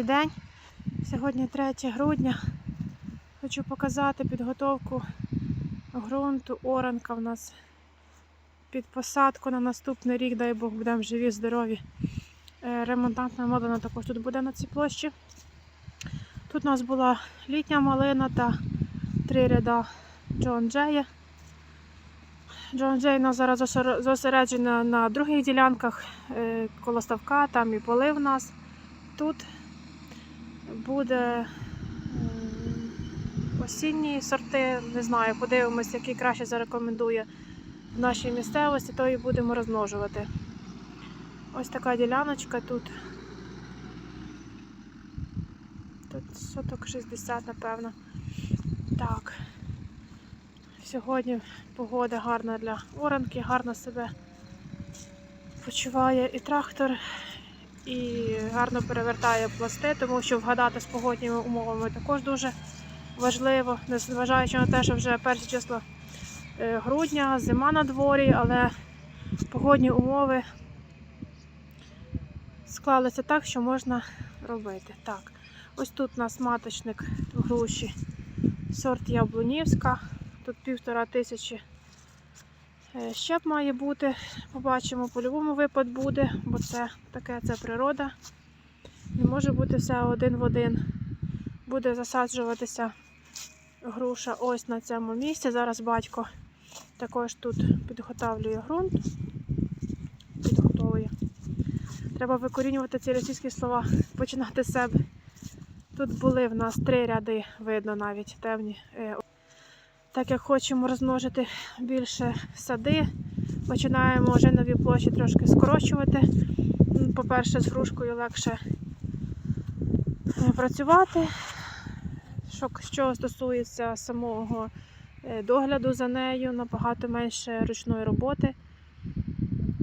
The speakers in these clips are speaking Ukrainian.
Добрий день. Сьогодні 3 грудня. Хочу показати підготовку ґрунту. Оранка в нас під посадку на наступний рік, дай Бог, будемо живі, здорові. Е, Ремонтантна малина також тут буде на цій площі. Тут у нас була літня малина та три ряда Джон Джея. Джон Джей у нас зараз зосереджена на других ділянках е, коло ставка, там і поли в нас. Тут буде осінні сорти, не знаю, подивимось, який краще зарекомендує в нашій місцевості, то і будемо розмножувати. Ось така діляночка тут. Тут соток 60, напевно. Так. Сьогодні погода гарна для оранки, гарно себе почуває і трактор, і гарно перевертає пласти, тому що вгадати з погодніми умовами також дуже важливо, незважаючи на те, що вже перше число е, грудня, зима на дворі, але погодні умови склалися так, що можна робити. Так, ось тут у нас маточник груші, сорт Яблунівська. Тут півтора тисячі щеп має бути. Побачимо, по-любому випад буде, бо це таке це природа. Не може бути все один в один. Буде засаджуватися груша ось на цьому місці. Зараз батько також тут підготовлює ґрунт. Підготовує. Треба викорінювати ці російські слова, починати з себе. Тут були в нас три ряди, видно навіть темні. Так як хочемо розмножити більше сади, починаємо вже нові площі трошки скорочувати. По-перше, з грушкою легше е, працювати. Що, стосується самого е, догляду за нею, набагато менше ручної роботи.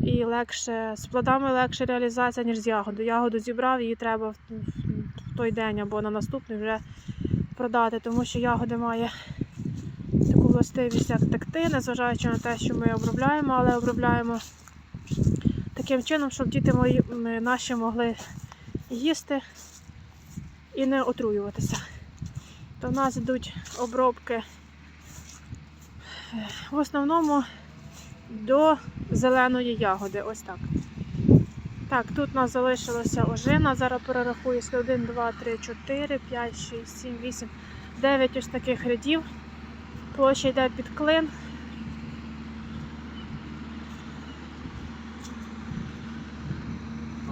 І легше, з плодами легше реалізація, ніж з ягодою. Ягоду зібрав, її треба в, той день або на наступний вже продати, тому що ягода має властивість, як текти, незважаючи на те, що ми обробляємо, але обробляємо таким чином, щоб діти мої наші могли їсти і не отруюватися. То в нас йдуть обробки е, в основному до зеленої ягоди. Ось так. Так, тут у нас залишилася ожина. Зараз перерахую 1, 2, 3, 4, 5, 6, 7, 8, 9 ось таких рядів. Площа йде під клин.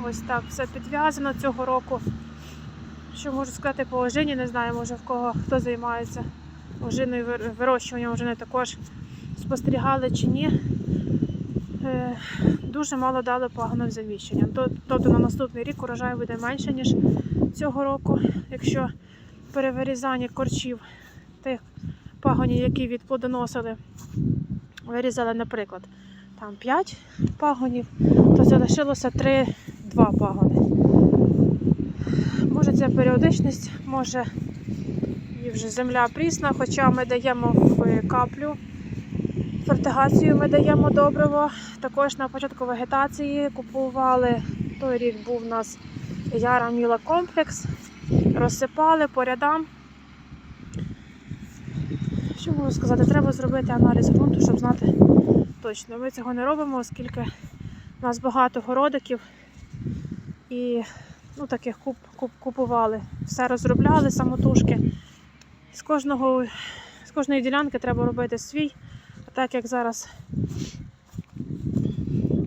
Ось так все підв'язано цього року. Що можу сказати по ожині, не знаю, може в кого хто займається ожиною вир- вирощуванням ожини також спостерігали чи ні. Е, Дуже мало дали пагонок заміщення. Тобто на наступний рік урожай буде менше, ніж цього року, якщо перевирізання корчів тих пагонів, які відплодоносили, вирізали, наприклад, там 5 пагонів, то залишилося 3-2 пагони. Може це періодичність, може і вже земля прісна, хоча ми даємо в каплю. Фертигацію ми даємо добриво. Також на початку вегетації купували, той рік був у нас Яра Міла комплекс, розсипали по рядам. Що можу сказати? Треба зробити аналіз ґрунту, щоб знати точно. Ми цього не робимо, оскільки у нас багато городиків і ну, таких куп, куп, купували. Все розробляли самотужки. З, кожного, з кожної ділянки треба робити свій. А так як зараз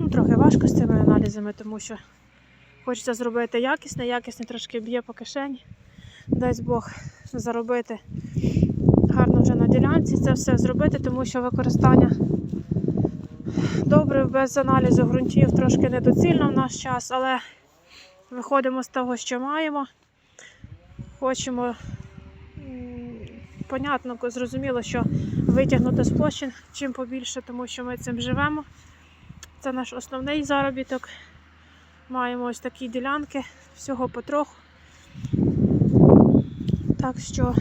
ну, трохи важко з цими аналізами, тому що хочеться зробити якісне, якісне трошки б'є по кишені. Дасть Бог заробити гарно вже на ділянці це все зробити, тому що використання добрив без аналізу ґрунтів трошки недоцільно в наш час, але виходимо з того, що маємо. Хочемо, понятно, зрозуміло, що витягнути з площі чим побільше, тому що ми цим живемо. Це наш основний заробіток. Маємо ось такі ділянки, всього потроху. Так що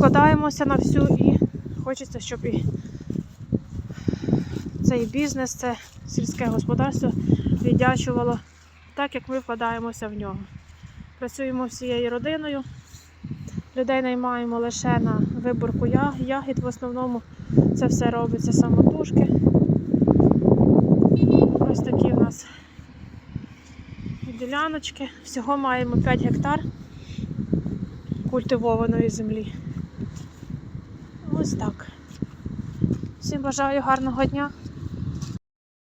вкладаємося на всю і хочеться, щоб і цей бізнес, це сільське господарство віддячувало так, як ми вкладаємося в нього. Працюємо всією родиною. Людей наймаємо лише на виборку ягід. В основному це все робиться самотужки. Ось такі в нас діляночки. Всього маємо 5 гектар культивованої землі. Ось так. Всім бажаю гарного дня.